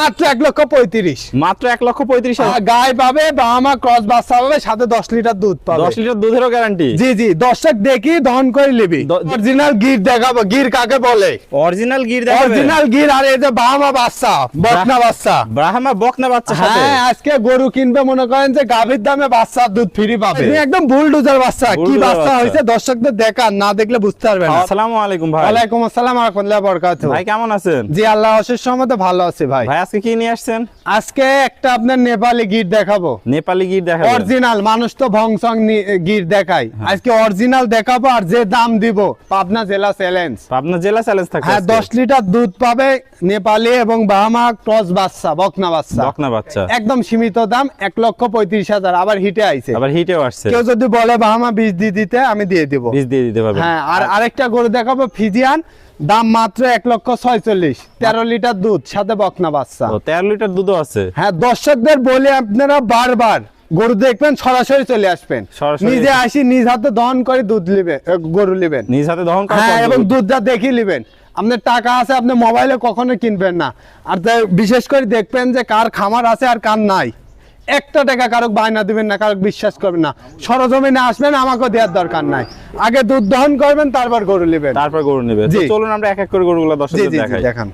মাত্র এক লক্ষ পঁয়ত্রিশ। মাত্র এক লক্ষ পঁয়ত্রিশ গায়ে পাবে ক্রস বাচ্চা পাবে সাথে দশ লিটার দুধ পাবে। দশ লিটার দুধেরও গ্যারান্টি জি জি দর্শক দেখি দহন করে নিবি। অরিজিনাল গির দেখাবো গির কাকে বলে? অরিজিনাল গির অরিজিনাল গির আর এই যে বাহামা বাচ্চা বকনা বাচ্চা ব্রাহ্মা বকনা বাচ্চা হ্যাঁ আজকে গরু কিনবে মনে করেন যে গাভীর দামে বাচ্চা দুধ ফ্রি পাবে। একদম বুলডোজার বাচ্চা কি বাচ্চা। হয়েছে দর্শকদের দেখান না দেখলে বুঝতে পারবেন আসসালামু আলাইকুম ভাই। ওয়ালাইকুম আসসালাম রাহমাতুল্লাহি ওয়া বারাকাতুহু। ভাই কেমন আছেন? জি আল্লাহ অশেষ রহমতে ভালো আছি ভাই আজকে কি নিয়ে আসছেন? আজকে একটা আপনার নেপালি গির দেখাবো। নেপালি গির দেখাবেন। অরিজিনাল মানুষ তো ভংসং গির দেখায়। হ্যাঁ। আজকে অরিজিনাল দেখাবো আর যে দাম দিব পাবনা জেলা চ্যালেঞ্জ। আপনার জেলা চ্যালেঞ্জ থাকে হ্যাঁ আজকে। দশ লিটার দুধ পাবে নেপালি এবং বাহামা ক্রস বাচ্চা বকনা বাচ্চা বকনা বাচ্চা একদম সীমিত দাম এক লক্ষ পঁয়ত্রিশ হাজার। আবার হিটে আইছে। আবার হিটেও আসছে। কেউ যদি বলে বাহামা বীজ দিয়ে দিতে আমি দিয়ে দিব। বীজ দিয়ে দিতে পারবেন। হ্যাঁ আর আরেকটা গরু দেখাবো ফিজিয়ান। দাম মাত্র এক লক্ষ ছয়চল্লিশ। তেরো লিটার দুধ সাথে বকনা বাচ্চা। তেরো লিটার দুধও আছে? হ্যাঁ দর্শকদের বলে আপনারা বারবার গরু দেখবেন সরাসরি চলে আসবেন। নিজে আসি নিজ হাতে দহন করে দুধ নিবে গরু নিবেন নিজ হাতে দহন করা হ্যাঁ এবং দুধ। দুধটা দেখে নিবেন আপনার টাকা আছে আপনি মোবাইলে কখনো কিনবেন না। আর বিশেষ করে দেখবেন যে কার খামার আছে আর কার নাই। একটা টাকা কারক বায়না দিবেন না কারক বিশ্বাস করবেন না। সরজমিনে আসবেন আমাকে দেওয়ার দরকার নাই। আগে দুধ দহন করবেন তারপর গরু নেবেন। তারপর গরু নেবে তো চলুন আমরা এক এক করে গরুগুলো জি, দেখাই। দেখান।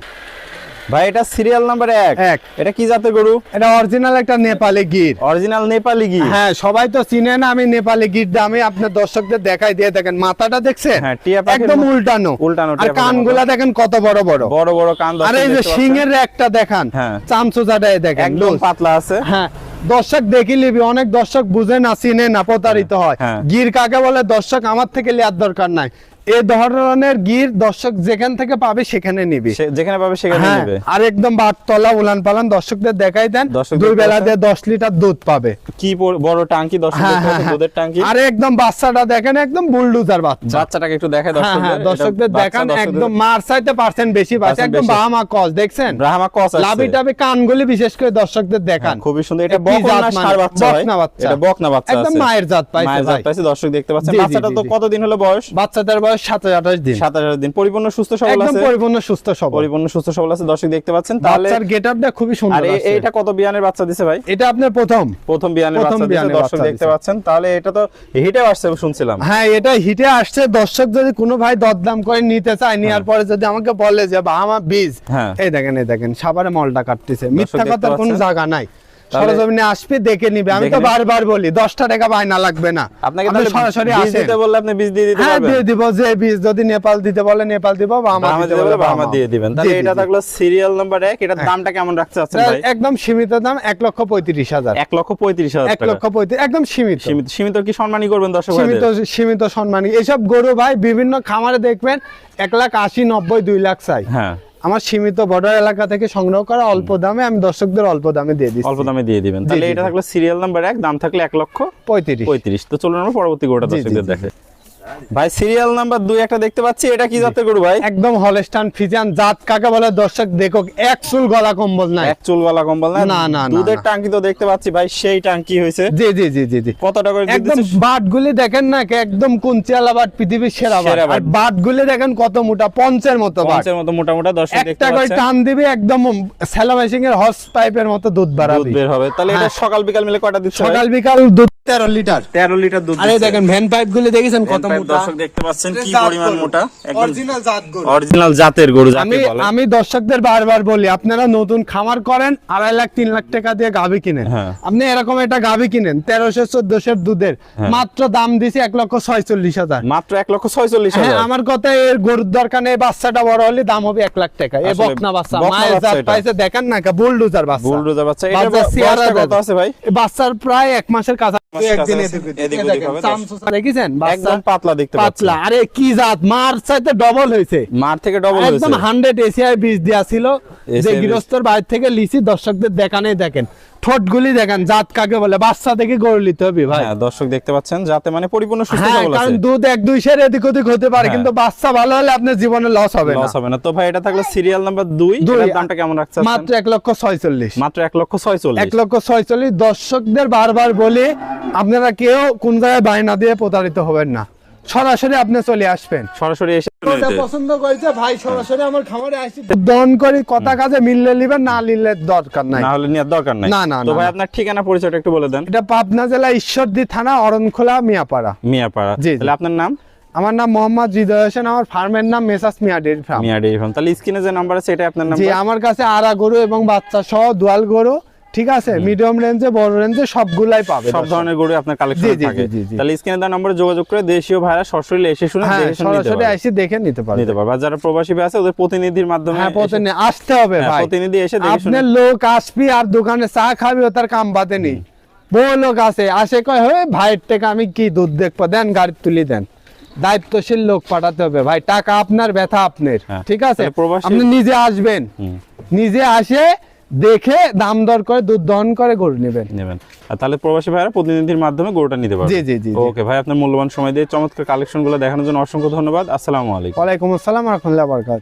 ভাই এটা সিরিয়াল নাম্বার এক। এক। এটা কি জাতের গরু? এটা অরিজিনাল একটা নেপালি গির। অরিজিনাল নেপালি গির। হ্যাঁ সবাই তো চিনে না আমি নেপালি গির দামে আপনার দর্শকদের দেখাই দিয়ে দেখেন। মাথাটা দেখছেন? হ্যাঁ, টিয়া পাখির একদম উল্টানো। উল্টানো আর কানগুলা দেখেন কত বড় বড়। বড় বড় কান আর এই যে দেখতে এর একটা দেখান হ্যাঁ। চামচুচাটাই দেখেন একদম পাতলা আছে। হ্যাঁ। দর্শক দেখি লিবি অনেক দর্শক বুঝে না চিনে না প্রতারিত হয় হ্যাঁ। গির কাকে বলে? দর্শক আমার থেকে লেয়ার দরকার নাই। এ ধরনের গির দর্শক যেখান থেকে পাবে সেখানে নিবি যেখানে পাবে সেখানে হ্যাঁ, নেবে আর একদম বাটতলা উলান পালান দর্শকদের দেখাই দেন দুই বেলা দিয়ে দশ লিটার দুধ পাবে কি বড়- টাঙ্কি দর্শক হ্যাঁ, হ্যাঁ। দুধের টাঙ্কি আর একদম বাচ্চাটা দেখেন একদম বুলডুজার বাচ্চা বাচ্চাটাকে একটু হ্যাঁ দর্শকদের দর্শকদের দেখান একদম মার চাইতে পার্সেন্ট বেশি পাচ্ছে একদম। বাহামা কস দেখছেন ব্রাহ্মা কস আছে। লাভি টাবি কানগুলি বিশেষ করে দর্শকদের দেখান খুবই সুন্দর এটা কি বকনা না মানে? ষাঁড় বাচ্চা হয়? বকনা বাচ্চা। এটা বকনা বাচ্চা একদম মায়ের জাত পাইছে মায়ের জাত। পাইছে দর্শক দেখতে পাচ্ছেন বাচ্চাটা তো কতদিন হলো বয়স বাচ্চাদের বয়স সাতাশ আঠাশ দিন। সাতাশ দিন। পরিপূর্ণ সুস্থ সবল আছে? পরিপূর্ণ সুস্থ সবল। পরিপূর্ণ সুস্থ সবল আছে? দর্শক দেখতে পাচ্ছেন। তাহলে বাচ্চার গেট খুবই সুন্দর এ- আছে। কত বিয়ানের বাচ্চা দিছে ভাই? এটা আপনার প্রথম। প্রথম বিয়ানের বাচ্চা দিছে দর্শক দেখতে পাচ্ছেন। তাহলে এটা তো আসছে শুনছিলাম। হ্যাঁ এটা হিটে আসছে। দর্শক যদি কোনো ভাই দরদাম করে নিতে চায় নেওয়ার পরে যদি আমাকে বলে যে বা আমার বীজ। হ্যাঁ। এই দেখেন এই দেখেন সাবারে মলটা কাটতেছে। মিথ্যা কথার কোনো জায়গা নাই। সরজমিনে আসবে দেখে নিবে। আমি তো বারবার বলি দশটা টাকা বায়না লাগবে না। আপনাকে সরাসরি দিতে বললে আপনি বীজ দিয়ে দিতে হ্যাঁ দিয়ে দিব যে বীজ যদি নেপাল দিতে বলে নেপাল দিব বা আমার দিতে বলে বাহামা দিয়ে দিবেন। তাহলে এটা থাকল সিরিয়াল নাম্বার এক এটার দামটা কেমন রাখতে চাচ্ছেন এটা ভাই? একদম সীমিত দাম এক লক্ষ পঁয়ত্রিশ হাজার। এক লক্ষ পঁয়ত্রিশ হাজার এক লক্ষ পঁয়ত্রিশ একদম সীমিত। সীমিত সীমিত কি সম্মানই করবেন দর্শক সীমিত সীমিত সম্মানী এইসব গরু ভাই বিভিন্ন খামারে দেখবেন এক লাখ আশি নব্বই দুই লাখ চাই। হ্যাঁ। আমার সীমিত বর্ডার এলাকা থেকে সংগ্রহ করা অল্প দামে আমি দর্শকদের অল্প দামে দিয়ে দিচ্ছি। অল্প দামে দিয়ে দিবেন। তাহলে এটা থাকলে সিরিয়াল নাম্বার এক দাম থাকলে এক লক্ষ পঁয়ত্রিশ। পঁয়ত্রিশ। তো চলুন আমরা পরবর্তী জি, দর্শকদের দেখে ভাই সিরিয়াল নাম্বার দুই একটা দেখতে পাচ্ছি। এটা কি জাতের গরু ভাই? একদম হলস্টান ফিজিয়ান জাত কাকে বলে? দর্শক দেখো এক চুল গলা কম্বল নাই। এক চুলওয়ালা কম্বল না না, না, না, দুধের না। টাঙ্কি তো দেখতে পাচ্ছি ভাই সেই টাঙ্কি হয়েছে। জি জি জি জি জি। কত টাকা একদম? বাট গুলি দেখেন না একদম কুঞ্চিয়ালা বাট পৃথিবীর সেরা বাট। R but. গুলি দেখেন কত মোটা পঞ্চের মতো বাট। পঞ্চের মতো মোটা মোটা দর্শক দেখতে একটা করে টান দিবি একদম স্যালো মেশিং এর হর্স পাইপের মতো দুধ বাড়াবে। দুধ বের হবে। তাহলে এটা হ্যাঁ। সকাল বিকাল মিলে কয়টা দিচ্ছে সকাল বিকাল দুধ তেরো লিটার। তেরো লিটার দুধ আরে দেখেন ভ্যান পাইপ গুলি দেখেছেন কত মোটা? দর্শক দেখতে পাচ্ছেন কি পরিমাণ মোটা। অরিজিনাল জাত গরু। অরিজিনাল জাতের গরু আমি আমি দর্শকদের বারবার বলি আপনারা নতুন খামার করেন আড়াই লাখ তিন লাখ টাকা দিয়ে গাভি কিনেন। হ্যাঁ। আপনি এরকম একটা গাভি কিনেন তেরোশো চোদ্দশোর দুধের। হ্যাঁ। মাত্র দাম দিছি এক লক্ষ ছয়চল্লিশ হাজার। মাত্র এক লক্ষ ছয়চল্লিশ হ্যাঁ হাজার। আমার কথা এর গরুর দরকার নেই বাচ্চাটা বড় হলে দাম হবে এক লাখ টাকা। এ আসলে বকনা বাচ্চা মায়ের জাত পাইছে দেখেন না বুলডুজার বাচ্চা। বুলডোজার বাচ্চা এটা। আছে ভাই? বাচ্চার প্রায় এক মাসের কাছে আরে কি জাত? মার চাইতে ডবল হয়েছে মার থেকে ডবল একদম হয়েছে হান্ড্রেড এসিআই বীজ দেওয়া ছিল। যে গৃহস্থর বাইরে থেকে লিচি দর্শকদের দেখানে দেখেন। ঠোঁট গুলি দেখেন জাত কাকে বলে বাচ্চা থেকে গড়ে নিতে হবে ভাই। হ্যাঁ দর্শক দেখতে পাচ্ছেন যাতে মানে পরিপূর্ণ সুস্থ হ্যাঁ সবল কারণ দুধ এক দুই সের এদিক ওদিক হতে পারে হ্যাঁ। কিন্তু বাচ্চা ভালো হলে আপনার জীবনে লস হবে না। লস হবে না। তো ভাই এটা থাকল সিরিয়াল নাম্বার দুই। দামটা কেমন মাত্র এক লক্ষ ছয়চল্লিশ। মাত্র এক লক্ষ ছয়চল্লিশ। এক লক্ষ ছয়চল্লিশ। দর্শকদের বারবার বলি আপনারা কেউ কোন জায়গায় বায়না দিয়ে প্রতারিত হবেন না। সরাসরি আপনি চলে আসবেন। সরাসরি এসে। পছন্দ করেছে ভাই সরাসরি আমার খামারে আসি। দন করি কথা কাজে মিললে নিবেন না নিলে দরকার নাই। না হলে নেওয়ার দরকার নাই। না, না, তো ভাই আপনার ঠিকানা পরিচয়টা একটু বলে দেন। এটা পাবনা জেলা ঈশ্বরদী থানা অরণখোলা মিয়াপাড়া। মিয়াপাড়া। জি। তাহলে আপনার নাম? আমার নাম মোহাম্মদ হৃদয় হোসেন আমার ফার্মের নাম Messrs Mia dairy farm Mia dairy farm তাহলে স্ক্রিনে যে নাম্বার আছে এটা আপনার নাম জি আমার কাছে আড়া গরু এবং বাচ্চা সহ দোয়াল গরু। ঠিক আছে? মিডিয়াম রেঞ্জে বড় রেঞ্জে সবগুলাই পাবে সব ধরনের গরু আপনার কালেকশন থাকে। তাহলে স্ক্রিনে দেওয়া নম্বরে যোগাযোগ করে দেশীয় ভাইরা সরাসরি এসে শুনে হ্যাঁ সরাসরি এসে দেখে নিতে পারবে। নিতে পারবে। আর যারা প্রবাসী ভাই আছে ওদের প্রতিনিধির মাধ্যমে হ্যাঁ প্রতিদিন আসতে হবে হ্যাঁ, ভাই। প্রতিনিধি এসে দেখে শুনে আপনার লোক আসবি আর দোকানে চা খাবি ও তার কাম বাদে নেই। বহু লোক আছে আসে কয় হে ভাইয়ের থেকে আমি কি দুধ দেখব? দেন গাড়ি তুলি দেন। দায়িত্বশীল লোক পাঠাতে হবে ভাই। টাকা আপনার ব্যথা আপনার। হ্যাঁ, ঠিক আছে? আপনি নিজে আসবেন। নিজে আসে দেখে দাম দর করে দুধ দহন করে গরু নেবেন। নেবেন। আর তাহলে প্রবাসী ভাইরা প্রতিনিধির মাধ্যমে গরুটা নিতে পারবে জি, জি, জি। ওকে ভাই আপনার মূল্যবান সময় দিয়ে চমৎকার কালেকশনগুলো দেখানোর জন্য অসংখ্য ধন্যবাদ। আসসালামু আলাইকুম। ওয়ালাইকুম আসসালাম রাহমাতুল্লাহি ওয়া বরকাত